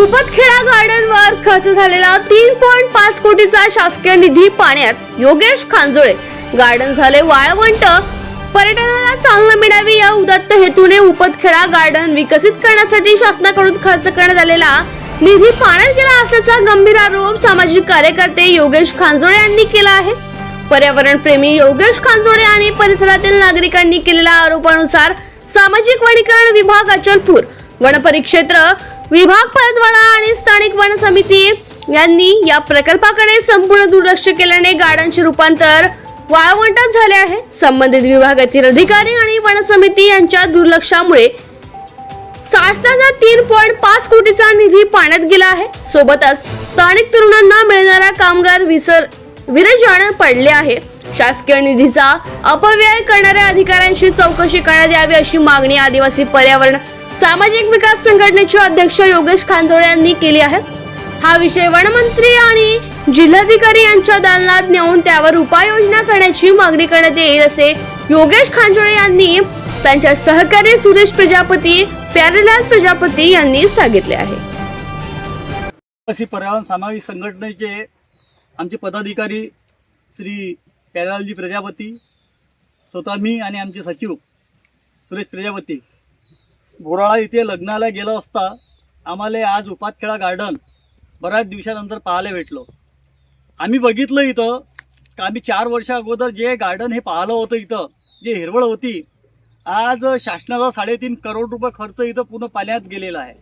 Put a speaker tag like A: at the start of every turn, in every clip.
A: उपतखेडा गार्डनवर खर्च झालेला तीन पॉईंट पाच कोटीचा शासकीय निधी पाण्यात. योगेश खांजोळे गार्डन झाले वाळवंट. पर्यटनाला चालना मिळावी या उदात्त हेतूने उपतखेडा गार्डन विकसित करण्यासाठी शासनाकडून खर्च करण्यात आलेला निधी पाण्यात गेला असल्याचा गंभीर आरोप सामाजिक कार्यकर्ते योगेश खांजोळे यांनी केला आहे. पर्यावरण प्रेमी योगेश खांजोळे आणि परिसरातील नागरिकांनी केलेल्या आरोपानुसार सामाजिक वनीकरण विभाग अचलपूर वनपरिक्षेत्र विभाग परतवाडा आणि स्थानिक वन समिती यांनी या प्रकल्पाकडे संपूर्ण दुर्लक्ष केल्याने गाड्यांचे रूपांतर वाळवंटात झाले आहे. संबंधित विभागातील अधिकारी आणि वन समिती यांच्या दुर्लक्षामुळे शासनाचा तीन पॉईंट पाच कोटीचा निधी पाण्यात गेला आहे. सोबतच स्थानिक तरुणांना मिळणारा कामगार विसर विरजण पडले आहे. शासकीय निधीचा अपव्यय करणाऱ्या अधिकाऱ्यांशी चौकशी करण्यात यावी अशी मागणी आदिवासी पर्यावरण सामाजिक विकास संघटनेचे अध्यक्ष योगेश खांजोळे यांनी केली आहे. हा विषय वनमंत्री आणि जिल्हाधिकारी यांच्या दालनात नेऊन त्यावर उपाययोजना करण्याची मागणी करण्यात येईल असे योगेश खांजोळे यांनी त्यांच्या सहकारी सुरेश प्रजापती प्यारेलाल प्रजापती यांनी सांगितले आहे.
B: अशी पर्यावरण सामाजिक संघटनेचे आमचे पदाधिकारी श्री प्यारेलालजी प्रजापती स्वतः मी आणि आमचे सचिव सुरेश प्रजापती बोराळा इथे लग्नाला गेलो असता आम्हाला आज उपातखेडा गार्डन बऱ्याच दिवसानंतर पाहायला भेटलो. आम्ही बघितलं इथं का आम्ही चार वर्षा अगोदर जे गार्डन हे पाहिलं होतं इथं जे हिरवळ होती आज शासनाचा साडेतीन करोड रुपये खर्च इथं पूर्ण पाण्यात गेलेला आहे.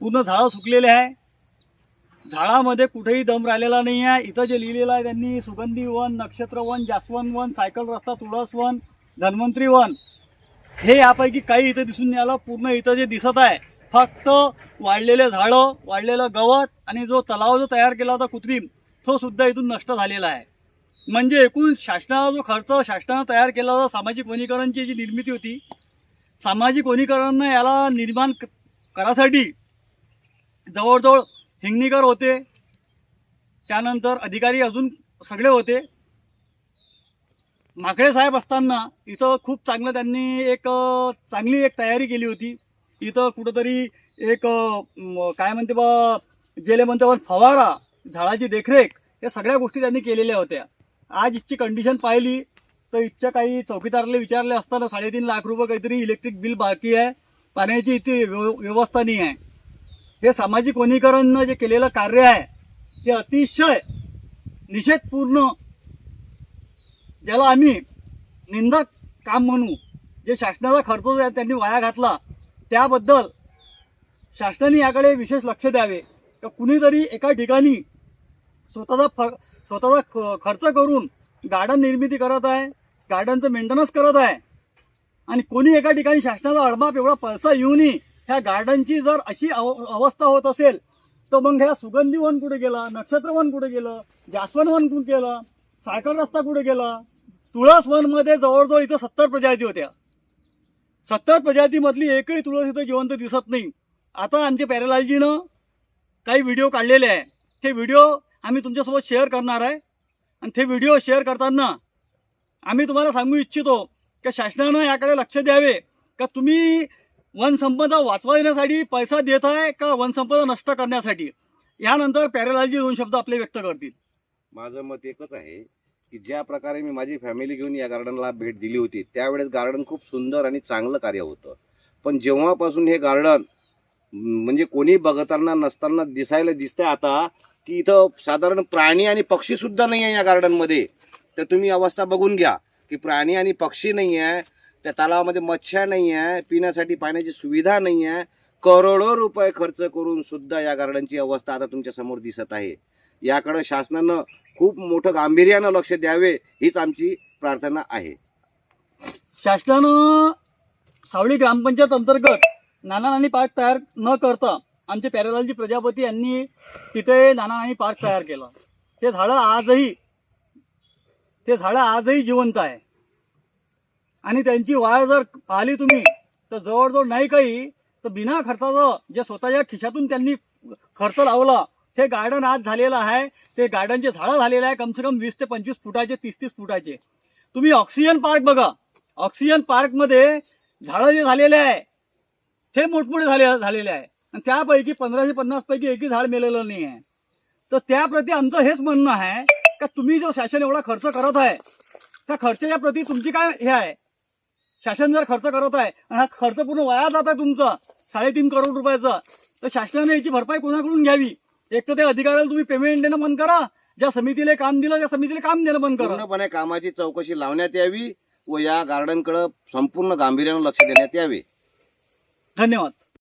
B: पूर्ण झाडं सुकलेले आहे. झाडामध्ये कुठेही दम राहिलेला नाही आहे इथं जे लिहिलेलं आहे त्यांनी सुगंधी वन नक्षत्र वन जास्वंद वन सायकल रस्ता तुळस वन धन्वंतरी वन हे यापैकी काही इथं दिसून नाही आलं. पूर्ण इथं जे दिसत आहे फक्त वाढलेले झाडं वाढलेलं गवत आणि जो तलाव जो तयार केला होता कृत्रिम तो सुद्धा इथून नष्ट झालेला आहे. म्हणजे एकूण शासनाचा जो खर्च शासनानं तयार केला होता सामाजिक वनीकरणची जी निर्मिती होती सामाजिक वनीकरणनं याला निर्माण करासाठी जवळजवळ हिंगणीकर होते. त्यानंतर अधिकारी अजून सगळे होते. माकडे साहेब असताना इथं खूप चांगलं त्यांनी एक चांगली एक तयारी केली होती. इथं कुठंतरी एक काय म्हणते बा जेले म्हणते बा फवारा झाडाची देखरेख या सगळ्या गोष्टी त्यांनी केलेल्या होत्या. आज इथची कंडिशन पाहिली तर इथच्या काही चौकीदारले विचारले असताना साडेतीन लाख रुपये काहीतरी इलेक्ट्रिक बिल बाकी आहे पाण्याची इथे व्यव- व्यवस्था नाही आहे. हे सामाजिक वनीकरण जे केलेलं कार्य आहे ते अतिशय निषेधपूर्ण ज्याला आम्ही निंदक काम म्हणू जे शासनाचा खर्च त्यांनी वाया घातला त्याबद्दल शासनाने याकडे विशेष लक्ष द्यावे. का कुणीतरी एका ठिकाणी स्वतःचा फ स्वतःचा ख- खर्च करून गार्डन निर्मिती करत आहे गार्डनचं मेंटेनन्स करत आहे आणि कोणी एका ठिकाणी शासनाचा अडमाप एवढा पैसा येऊनही ह्या गार्डनची जर अशी अव अवस्था होत असेल तर मग ह्या सुगंधी वन कुठे गेला नक्षत्रवन कुठे गेलं जास्वंद वन कुठे गेलं सायकल रस्ता कुठे गेला तुळस वनमध्ये जवळजवळ इथं सत्तर प्रजाती होत्या. सत्तर प्रजातीमधली एकही तुळस इथं जिवंत दिसत नाही. आता आमच्या पॅरेलालजीनं काही व्हिडिओ काढलेले आहे. ते व्हिडिओ आम्ही तुमच्यासोबत शेअर करणार आहे. आणि ते व्हिडिओ शेअर करताना आम्ही तुम्हाला सांगू इच्छितो की शासनानं याकडे लक्ष द्यावे. का तुम्ही वनसंपदा वाचवण्यासाठी पैसा देत आहे का वनसंपदा नष्ट करण्यासाठी? यानंतर पॅरेलालजी दोन शब्द आपले व्यक्त करतील.
C: माझं मत एकच आहे. की ज्या प्रकारे मी माझी फॅमिली घेऊन या गार्डनला भेट दिली होती त्यावेळेस गार्डन खूप सुंदर आणि चांगलं कार्य होतं. पण जेव्हापासून हे गार्डन म्हणजे कोणी बघताना नसताना दिसायला दिसतंय आता की इथं साधारण प्राणी आणि पक्षीसुद्धा नाही आहे या गार्डनमध्ये तर तुम्ही अवस्था बघून घ्या की प्राणी आणि पक्षी नाही आहे त्या तलावामध्ये मच्छ्या नाही आहे पिण्यासाठी पाण्याची सुविधा नाही आहे करोडो रुपये खर्च करून सुद्धा या गार्डनची अवस्था आता तुमच्यासमोर दिसत आहे. याकडं शासनानं खूप मोठं गांभीर्यानं लक्ष द्यावे हीच आमची प्रार्थना आहे.
B: शासनानं सावळी ग्रामपंचायत अंतर्गत नाना नानी पार्क तयार न करता आमचे पॅरेलालजी प्रजापती यांनी तिथे नाना नानी पार्क तयार केलं. ते झाडं आजही ते झाडं आजही जिवंत आहे. आणि त्यांची वाढ जर पाहिली तुम्ही तर जवळजवळ नाही काही तर बिना खर्चाचं जे स्वतःच्या खिशातून त्यांनी खर्च लावला हे गार्डन आज झालेलं आहे. ते गार्डनचे झाडं झालेलं आहे. कमसे कम वीस ते पंचवीस फुटाचे तीस तीस फुटाचे. तुम्ही ऑक्सिजन पार्क बघा. ऑक्सिजन पार्कमध्ये झाडं जे झालेले आहे ते मोठमोठे झाले झालेले आहे. आणि त्यापैकी पंधराशे पन्नासपैकी एकही झाड मेलेलं नाही आहे. तर त्याप्रती आमचं हेच म्हणणं आहे का तुम्ही जो शासन एवढा खर्च करत आहे त्या खर्चाच्या प्रती तुमची काय हे आहे? शासन जर खर्च करत आहे आणि हा खर्च पूर्ण वाया जात आहे तुमचं साडेतीन करोड रुपयाचं तर शासनाने याची भरपाई कोणाकडून घ्यावी? एक तर त्या अधिकाऱ्याला तुम्ही पेमेंट देणं बंद करा. ज्या समितीला काम दिलं त्या समितीला काम देणं बंद करा.
C: पूर्णपणे कामाची चौकशी लावण्यात यावी व या गार्डनकडे संपूर्ण गांभीर्यानं लक्ष देण्यात यावे.
B: धन्यवाद.